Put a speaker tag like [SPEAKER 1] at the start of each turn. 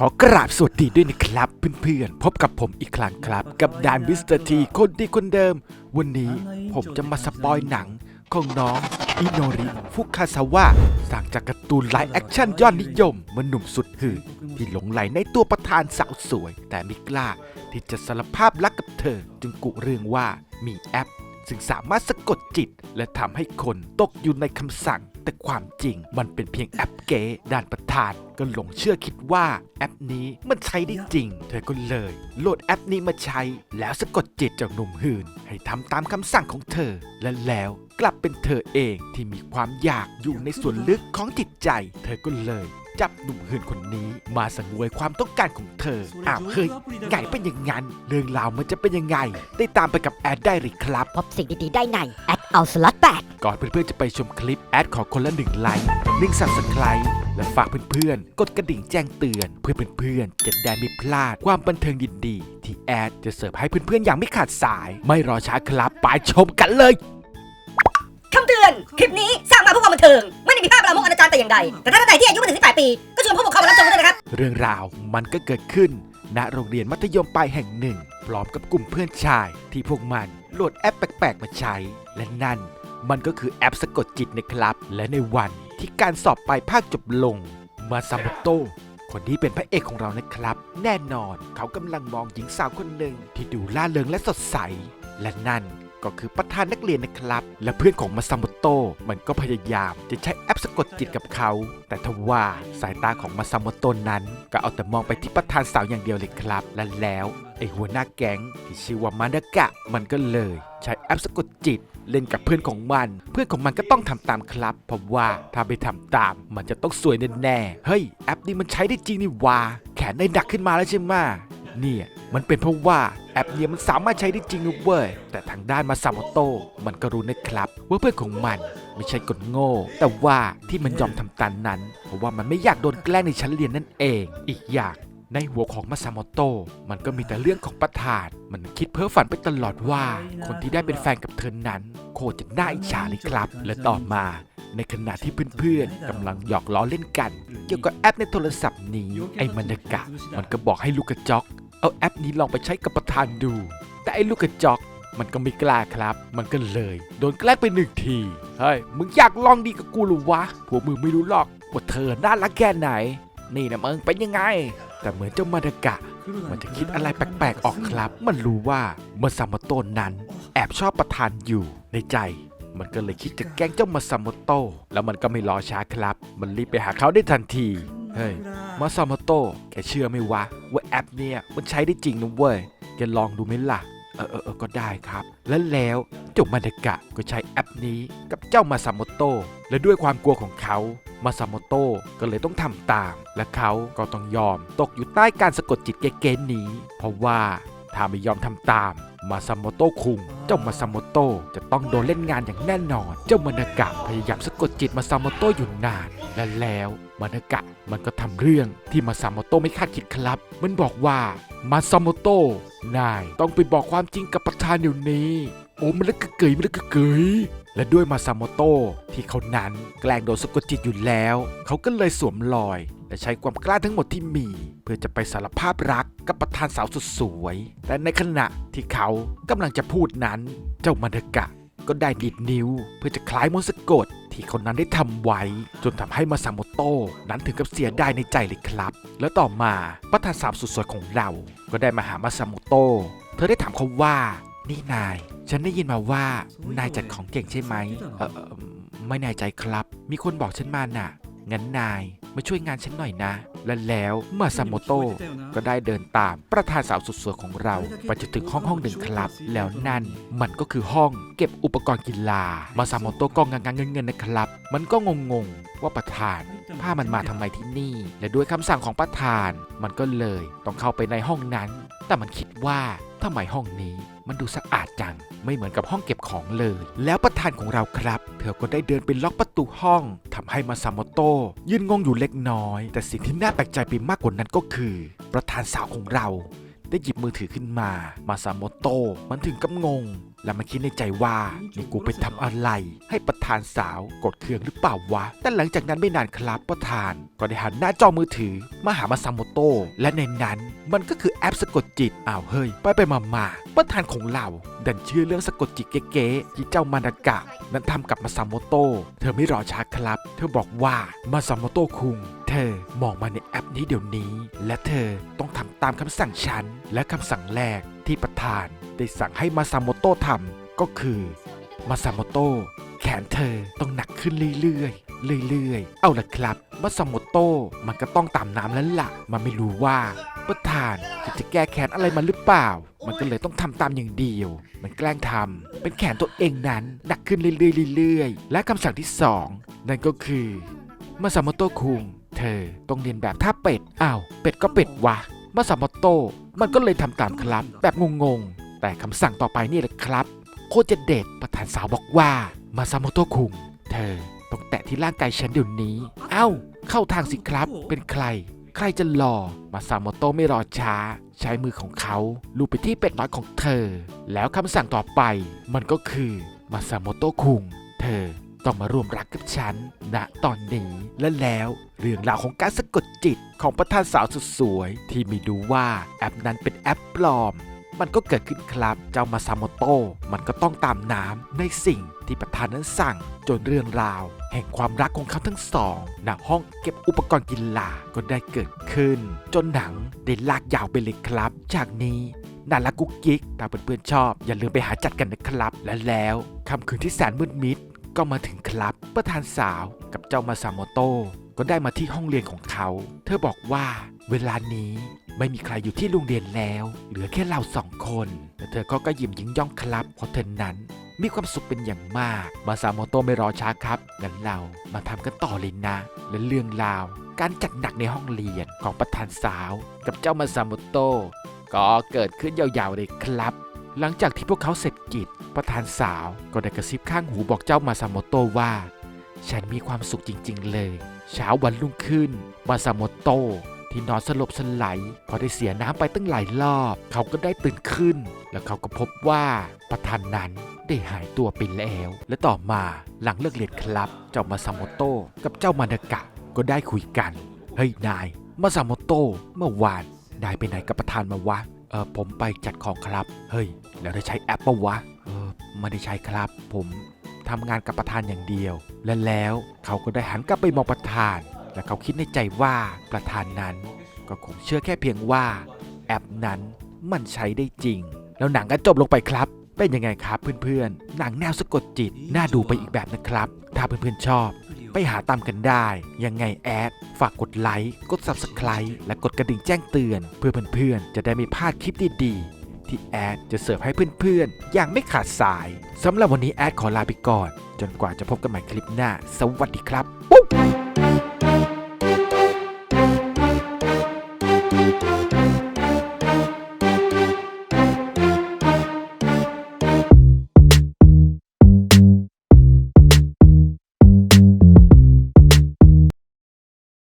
[SPEAKER 1] ขอกราบสวัสดีด้วยนะครับเพื่อนๆ พบกับผมอีกครั้งครับ กับดานวิสเตอร์ทีคนดีคนเดิม วันนี้ผมจะมาสปอยหนังของน้องอิโนริฟุคาซาวะสร้างจากการ์ตูนไลฟ์แอคชั่นยอดนิยมมื่อหนุ่มสุดหื่นที่หลงไหลในตัวประธานสาวสวย แต่ไม่กล้าที่จะสารภาพรักกับเธอ จึงกุเรื่องว่ามีแอป ซึ่งสามารถสะกดจิต และทำให้คนตกอยู่ในคำสั่ง แต่ความจริงมันเป็นเพียงแอปเก๋ด้านประธาน ก็หลงเชื่อคิดว่าแอปนี้มันใช้ได้จริง เธอก็เลย โหลดแอปนี้มาใช้ แล้วสะกดจิตเจากหนุ่มหื่น ให้ทำตามคำสั่งของเธอ และแล้วกลับเป็นเธอเองที่มีความอยากอยู่ในส่วนลึกของจิตใจ เธอก็เลยจับหนุ่มหื่นคนนี้มาสังเวยความต้องการของเธอ อ้าวเฮ้ยไงเป็นอย่างนั้น เรื่องราวมันจะเป็นยังไง ได้ตามไปกับแอดได้เลยครับ
[SPEAKER 2] พบสิ่งดี ๆ ได้ในแอดเอาสลัดแปด
[SPEAKER 1] ก่อนเพื่อนๆจะไปชมคลิปแอดขอคนละหนึ่งไลค์หนึ่งสับสไครต์ และฝากเพื่อนๆ กดกระดิ่งแจ้งเตือน เพื่อเพื่อนๆ จะได้ไม่พลาดความบันเทิงดีๆ ที่แอดจะเสิร์ฟให้เพื่อนๆ อย่างไม่ขาดสาย ไม่รอช้าครับ ไปชมกันเลย
[SPEAKER 3] คำเตือน คลิปนี้สร้างมาเพื่อความบันเทิง ไม่ได้มีภาพลามกอนาจารแต่อย่างใด แต่ถ้าท่านใดที่อายุไม่ถึง 18 ปี ก็ชวนผู้ปกครองมารับชมด้วยนะครับ
[SPEAKER 1] เรื่องราวมันก็เกิดขึ้น ณโรงเรียนมัธยมปลายแห่งหนึ่ง พร้อมกับกลุ่มเพื่อนชาย ที่พวกมันโหลดแอปแปลกๆ มาใช้ และนั่น มันก็คือแอปสะกดจิตนะครับ และในวัน ที่การสอบปลายภาคจบลง มาซาโมโตคนที่เป็นพระเอกของเรานะครับ แน่นอนเขากำลังมองหญิงสาวคนหนึ่งที่ดูล่าเริงและสดใส และนั่น ก็คือประธานนักเรียนนะครับ และเพื่อนของมาซาโมโตะมันก็พยายามจะใช้แอปสะกดจิตกับเขา แต่ทว่าสายตาของมาซาโมโตะนั้น ก็เอาแต่มองไปที่ประธานสาวอย่างเดียวเลยครับ และแล้วไอหัวหน้าแก๊งที่ชื่อว่ามานากะ มันก็เลย ใช้แอปสะกดจิตเล่นกับเพื่อนของมัน เพื่อนของมันก็ต้องทำตามครับ เพราะว่าถ้าไปทำตาม มันจะต้องสวยแน่ๆเฮ้ยแอปนี้มันใช้ได้จริงนี่วาแขนได้หนักขึ้นมาแล้วใช่ไหมเนี่ย มันเป็นเพราะว่าแอปเนี่ยมันสามารถใช้ได้จริงนะเว้ย แต่ทางด้านมาซาโมโตมันก็รู้นะครับ ว่าเพื่อนของมันไม่ใช่กดโง่ แต่ว่าที่มันยอมทำตามนั้น เพราะว่ามันไม่อยากโดนแกล้งในชั้นเรียนนั่นเอง อีกอย่างในหัวของมาซาโมโตมันก็มีแต่เรื่องของประธาน มันคิดเพ้อฝันไปตลอดว่า คนที่ได้เป็นแฟนกับเธอนั้น โคตรจะน่าอิจฉาเลยครับ และต่อมาในขณะที่เพื่อนๆกำลังหยอกล้อเล่นกัน เกี่ยวกับแอปในโทรศัพท์นี้ ไอ้มันดกะ มันก็บอกให้ลูกกระจอก เอาแอปนี้ลองไปใช้กับประธานดู แต่ไอ้ลูกกระจอกมันก็ไม่กล้าครับ มันก็เลย โดนแกล้งไปหนึ่งที เฮ้ย มึงอยากลองดีกับกูหรือวะ พวกมึงไม่รู้หรอกว่าเธอน่ารักแค่ไหน นี่นะมึงเป็นยังไง แต่เหมือนเจ้ามาดากะ มันจะคิดอะไรแปลกๆออกครับ มันรู้ว่าเมื่อซามโมโตะนั้น แอบชอบประธานอยู่ในใจ มันก็เลยคิดจะแกล้งเจ้ามาซามโมโตแล้วมันก็ไม่รอช้าครับ มันรีบไปหาเขาได้ทันที เฮ้ยมาซามโตะแกเชื่อไหมวะ ว่าแอปเนี่ยมันใช้ได้จริงนะเว้ย แกลองดูไหมล่ะ เออเออเออก็ได้ครับ และแล้วเจ้ามาดากะก็ใช้แอปนี้กับเจ้ามาซามโตะและด้วยความกลัวของเขา มาซามโตะก็เลยต้องทำตาม และเขาก็ต้องยอมตกอยู่ใต้การสะกดจิตเกณฑ์นี้ เพราะว่าถ้าไม่ยอมทำตาม มาซามโตะคุง เจ้ามาซามโตะจะต้องโดนเล่นงานอย่างแน่นอน เจ้ามานากะพยายามสะกดจิตมาซามโตะอยู่นาน และแล้วมานากะมันก็ทำเรื่องที่มาซามโตไม่คาดคิดครับ มันบอกว่ามาซามโตนายต้องไปบอกความจริงกับประธานเดี๋ยวนี้ โอ้มันละกะเกยมันละกะเกยและด้วยมาซามโตที่เขานั้นแกล้งโดนสะกดจิตอยู่แล้ว เขาก็เลยสวมรอย และใช้ความกล้าทั้งหมดที่มี เพื่อจะไปสารภาพรักกับประธานสาวสุดสวย แต่ในขณะที่เขากำลังจะพูดนั้น เจ้ามันดกะ ก็ได้ดีดนิ้ว เพื่อจะคล้ายมนต์สะกดที่เขานั้นได้ทำไว้ จนทำให้มาซาโมโตะนั้นถึงกับเสียได้ในใจเลยครับ แล้วต่อมาประธานสาวสุดสวยของเรา ก็ได้มาหามาซาโมโตะเธอได้ถามเขาว่า นี่นาย ฉันได้ยินมาว่านายจัดของเก่งใช่ไหมเออเอ่อไม่แน่ใจครับ มีคนบอกฉันมาน่ะ งั้นนายมาช่วยงานฉันหน่อยนะ และแล้วมาซาโมโตะก็ได้เดินตามประธานสาวสุดสวยของเราไปจนถึงห้องห้องหนึ่งครับ แล้วนั่นมันก็คือห้องเก็บอุปกรณ์กีฬา มาซาโมโตะก็งงๆเงินๆนะครับ มันก็งงๆว่าประธานพามันมาทำไมที่นี่ และด้วยคำสั่งของประธาน มันก็เลยต้องเข้าไปในห้องนั้น แต่มันคิดว่า ทำไมห้องนี้มันดูสะอาดจัง ไม่เหมือนกับห้องเก็บของเลย แล้วประธานของเราครับ เธอก็ได้เดินไปล็อกประตูห้องทำให้มาซาโมโตยืนงงอยู่เล็กน้อย แต่สิ่งที่น่าแปลกใจไปมากกว่านั้นก็คือ ประธานสาวของเรา ได้หยิบมือถือขึ้นมา มาซาโมโตมันถึงกับงง และมาคิดในใจว่านี่กูไปทำอะไร ให้ประธานสาวกดเครื่องหรือเปล่าวะ แต่หลังจากนั้นไม่นานครับประธาน ก็ได้หันหน้าจอมือถือ มาหามาซาโมโตะและในนั้นมันก็คือแอปสะกดจิตอ้าวเฮ้ย ไปไปมามาประธานของเรา ดันเชื่อเรื่องสะกดจิตเก๋ๆที่เจ้ามานากะ นั้นทำกับมาซาโมโตะเธอไม่รอช้าครับ เธอบอกว่ามาซาโมโตะคุงเธอมองมาในแอปนี้เดี๋ยวนี้ และเธอต้องทำตามคำสั่งฉัน และคำสั่งแรกที่ประธาน ได้สั่งให้มาซาโมโตะทำก็คือมาซาโมโตะแขนเธอต้องหนักขึ้นเรื่อยๆเรื่อยๆ เอาละครับมาซาโมโตะมันก็ต้องตามน้ำแล้วล่ะ มันไม่รู้ว่าประธานจะจะแก้แค้นอะไรมันหรือเปล่า มันก็เลยต้องทำตามอย่างเดียว มันแกล้งทำเป็นแขนตัวเองนั้นหนักขึ้นเรื่อยๆเรื่อยๆและคำสั่งที่สองนั่นก็คือมาซาโมโตะคุงเธอต้องเรียนแบบท่าเป็ด อ้าว เป็ดก็เป็ดวะ มาซาโมโตะมันก็เลยทำตามครับ แบบงงๆ แต่คำสั่งต่อไปนี่แหละครับ โคตรจะเด็ดประธานสาวบอกว่า มาซาโมโตะคุง เธอต้องแตะที่ร่างกายฉันเดี๋ยวนี้ เอ้า เข้าทางสิครับเป็นใคร ใครจะรอมาซาโมโตะไม่รอช้า ใช้มือของเขาลูบไปที่เป็ดน้อยของเธอ แล้วคำสั่งต่อไป มันก็คือมาซาโมโตะคุง เธอต้องมาร่วมรักกับฉันณตอนนี้และแล้วเรื่องราวของการสะกดจิตของประธานสาวสุดสวย ที่ไม่รู้ว่าแอปนั้นเป็นแอปปลอม มันก็เกิดขึ้นครับ เจ้ามาซาโมโตะมันก็ต้องตามน้ำในสิ่งที่ประธานนั้นสั่งจนเรื่องราว แห่งความรักของเขาทั้งสองณห้องเก็บอุปกรณ์กีฬาก็ได้เกิดขึ้น จนหนังได้ลากยาวไปเลยครับ จากนี้น่ารักกุ๊กกิ๊กถ้าเพื่อนๆชอบ อย่าลืมไปหาจัดกันนะครับ และแล้วค่ำคืนที่แสนมืดมิดก็มาถึงครับ ประธานสาวกับเจ้ามาซาโมโตะก็ได้มาที่ห้องเรียนของเขา เธอบอกว่าเวลานี้ ไม่มีใครอยู่ที่โรงเรียนแล้ว เหลือแค่เราสองคนและเธอก็ก็ยิ้มยิ้มย่องครับเพราะเธอนั้น มีความสุขเป็นอย่างมาก มาซาโมโตะไม่รอช้าครับงั้นเรามาทำกันต่อเลยนะ และเรื่องราว การจัดหนักในห้องเรียนของประธานสาว กับเจ้ามาซาโมโตะก็เกิดขึ้นยาวๆเลยครับ หลังจากที่พวกเขาเสร็จกิจ ประธานสาวก็ได้กระซิบข้างหูบอกเจ้ามาซาโมโตะว่า ฉันมีความสุขจริง ๆ เลย เช้าวันรุ่งขึ้น มาซาโมโตะ ที่นอนสลบสลายพอได้เสียน้ำไปตั้งหลายรอบ เขาก็ได้ตื่นขึ้น แล้วเขาก็พบว่าประธานนั้นได้หายตัวไปแล้ว และต่อมาหลังเลิกเรียนครับ เจ้ามาซาโมโตะกับเจ้ามานากะก็ได้คุยกัน เฮ้ยนายมาซาโมโตะเมื่อวานนายไปไหนกับประธานมาวะเออผมไปจัดของครับ เฮ้ย แล้วได้ใช้แอปปะวะเออไม่ได้ใช้ครับ ผมทำงานกับประธานอย่างเดียว และแล้วเขาก็ได้หันกลับไปมองประธาน และเขาคิดในใจว่าประธานนั้น ก็คงเชื่อแค่เพียงว่า แอปนั้นมันใช้ได้จริง แล้วหนังก็จบลงไปครับ เป็นยังไงครับเพื่อนๆ หนังแนวสะกดจิต น่าดูไปอีกแบบนะครับ ถ้าเพื่อนๆชอบ ไปหาตามกันได้ ยังไงแอด ฝากกดไลค์ กด Subscribe และกดกระดิ่งแจ้งเตือน เพื่อเพื่อนๆ จะได้ไม่พลาดคลิปดีๆ ที่แอดจะเสิร์ฟให้เพื่อนๆ อย่างไม่ขาดสายสำหรับวันนี้แอดขอลาไปก่อน จนกว่าจะพบกันใหม่คลิปหน้า สวัสดีครับปุ๊บ